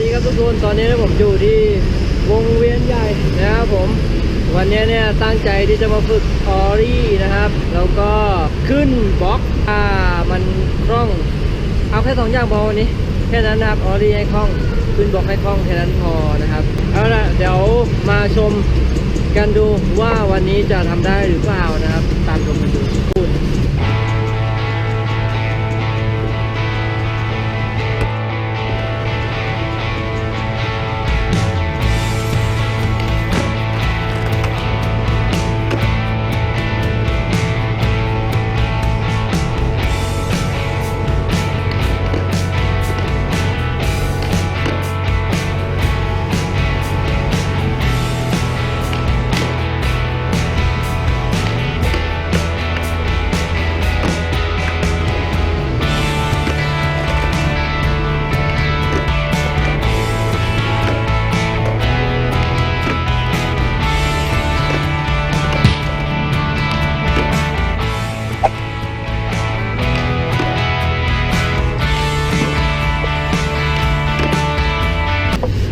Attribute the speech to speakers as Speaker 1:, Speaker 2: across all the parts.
Speaker 1: ดีครับทุกคนตอนนี้ผมอยู่ที่วงเวียนใหญ่นะครับผมวันนี้เนี่ยตั้งใจที่จะมาฝึกออรี่นะครับแล้วก็ขึ้นบล็อกอ่ามันคล่อง เอาแค่สองอย่างพอวันนี้แค่นั้นนะครับออรี่ให้คล่องขึ้นบล็อกให้คล่องแค่นั้นพอนะครับเอาละเดี๋ยวมาชมกันดูว่าวันนี้จะทำได้หรือเปล่านะครับ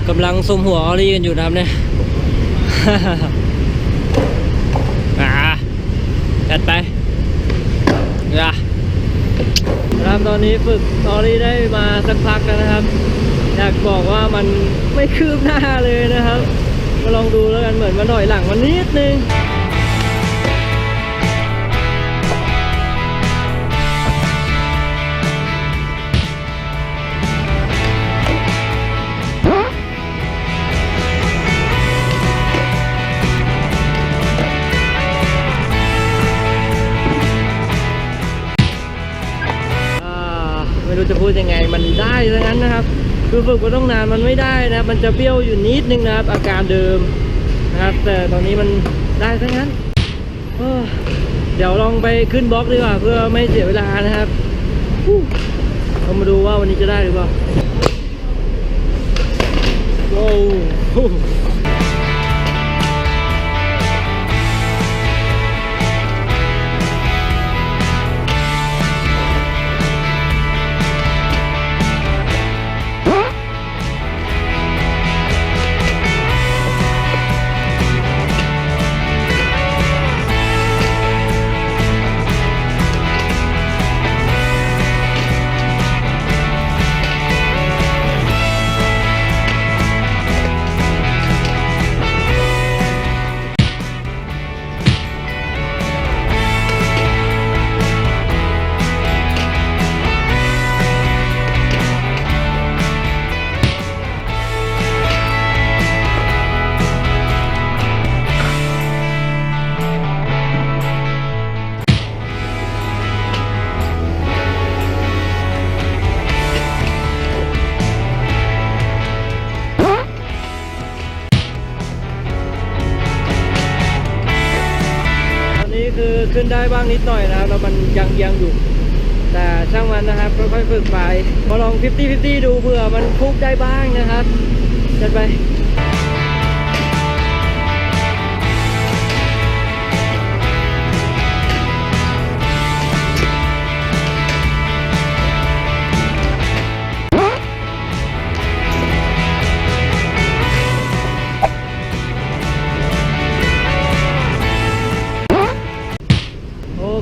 Speaker 1: กำลังซุมหัวออรี่กันอยู่นะครับเนี่ยอ่าจัดไปนะนะครับตอนนี้ฝึกออรี่ได้มาสักพักแล้วนะครับ อยากบอกว่ามันไม่คืบหน้าเลยนะครับ มาลองดูแล้วกันเหมือนมาหน่อยหลังมันนิดนึง ไม่รู้จะพูดยังไงมันได้ซะงั้นนะครับคือฝึกมาต้องนานมันไม่ได้นะครับมันจะเบี้ยวอยู่นิดนึงนะครับ อาการเดิมนะครับ แต่ตอนนี้มันได้ซะงั้นเดี๋ยวลองไปขึ้นบล็อกดีกว่า เพื่อไม่เสียเวลานะครับฮู้เรามาดูว่าวันนี้จะได้หรือเปล่าว้ว นได้บ้างนิดหน่อยนะครับแล้วมันยังยังอยู่ แต่ช่างมันนะครับค่อยๆฝึกไปมาลองฟิฟตี้ฟิฟตี้ดูเผื่อมันฟุกได้บ้างนะครับจัดไป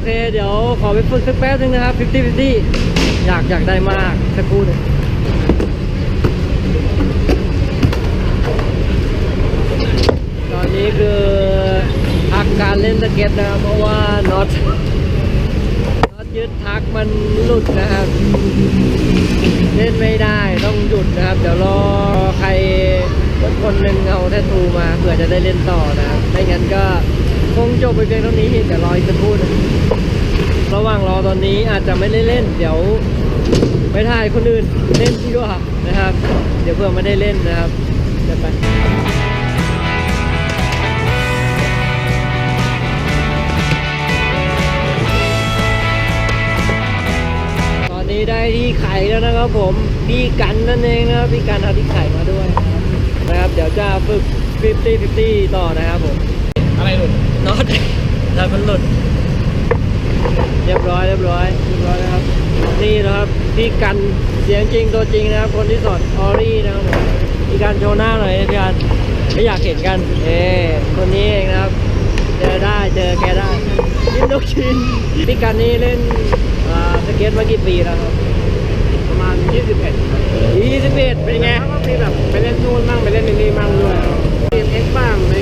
Speaker 1: เค เดี๋ยวขอไปฝึกสักแป๊บนึงนะครับ 50 50 อยากอยากได้มากสักครู่นึงตอนนี้คือพักการเล่นสเก็ตนะครับ เพราะว่าน็อตน็อตยึดทักมันหลุดนะครับ เล่นไม่ได้ต้องหยุดนะครับ เดี๋ยวรอใครคนหนึ่งเอาแททูมาเผื่อจะได้เล่นต่อนะครับไม่งั้นก็ คงจบไปเพียงเท่านี้เดี๋ยวรออีกสักครู่นึงระหว่างรอตอนนี้อาจจะไม่ได้เล่น เดี๋ยวไปถ่ายคนอื่นเล่นดีกว่านะครับ เดี๋ยวเพื่อไม่ได้เล่นนะครับเดี๋ยวไปตอนนี้ได้ที่ไข่แล้วนะครับผมพี่กันนั่นเองนะครับพี่กันเอาที่ไข่มาด้วยนะครับ เดี๋ยวจะฝึก 50 50 ต่อนะครับผม
Speaker 2: อะไรหลุด
Speaker 1: น็อตถ้ามันหลุด เรียบร้อยเรียบร้อยเรียบร้อยนะครับ นี่นะครับพี่กันเสียงจริงตัวจริงนะครับ คนที่สอนออรี่นะครับผมพี่กันโชว์หน้าหน่อยนะพี่กันไม่อยากเห็นกัน เอ้คนนี้เองนะครับ เจอได้เจอแกได้กินลูกชิ้นพี่กันนี่เล่นสเก็ตมากี่ปีแล้วครับ
Speaker 2: ประมาณ 21
Speaker 1: 21 เป็นไง
Speaker 2: แล้วก็มีแบบไปเล่นนู่นบ้างไปเล่นนี่บ้างด้วยเกมเอ็กบ้างใน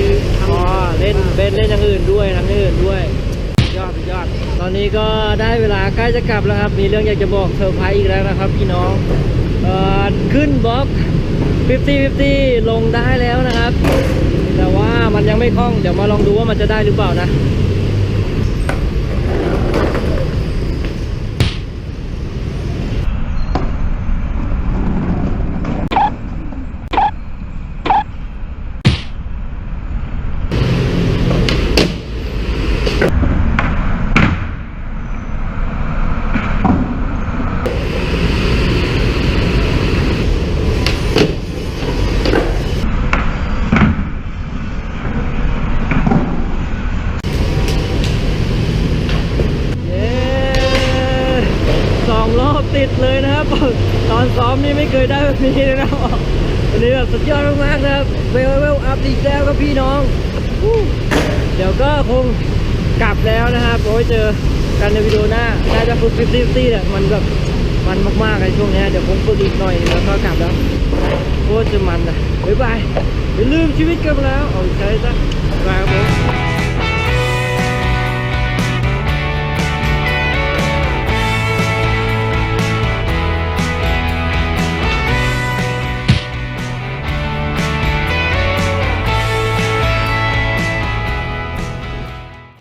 Speaker 1: เล่นเบนเล่นอย่างอื่นด้วยทั้งอื่นด้วยยอดยอด ตอนนี้ก็ได้เวลาใกล้จะกลับแล้วครับ มีเรื่องอยากจะบอกเซอร์ไพรส์อีกแล้วนะครับพี่น้องเอ่อขึ้นบล็อก 50 50 ลงได้แล้วนะครับ แต่ว่ามันยังไม่คล่อง เดี๋ยวมาลองดูว่ามันจะได้หรือเปล่านะ เย้สองรอบติดเลยนะครับ ตอนซ้อ มนี่ไม่เคยได้แบบนี้นะครับวันนี้แบบสุดยอดมากๆนะครับเวลเวลอัพอีกแล้วครับพี่น้อง เดี๋ยวก็คงกลับแล้วนะครับโอ้ยเจอกันในวิดีโอหน้า น่าจะฝึกฟิฟตี้ตี้เนี่ยมันแบบมันมากๆในช่วงนี้เดี๋ยวคงฝึกอีกหน่อยแล้วก็กลับแล้วโคตรจะมันนะบ๊ายบายอย่าลืมชีวิตกันแล้ว เอาใช้ซะบายครับผม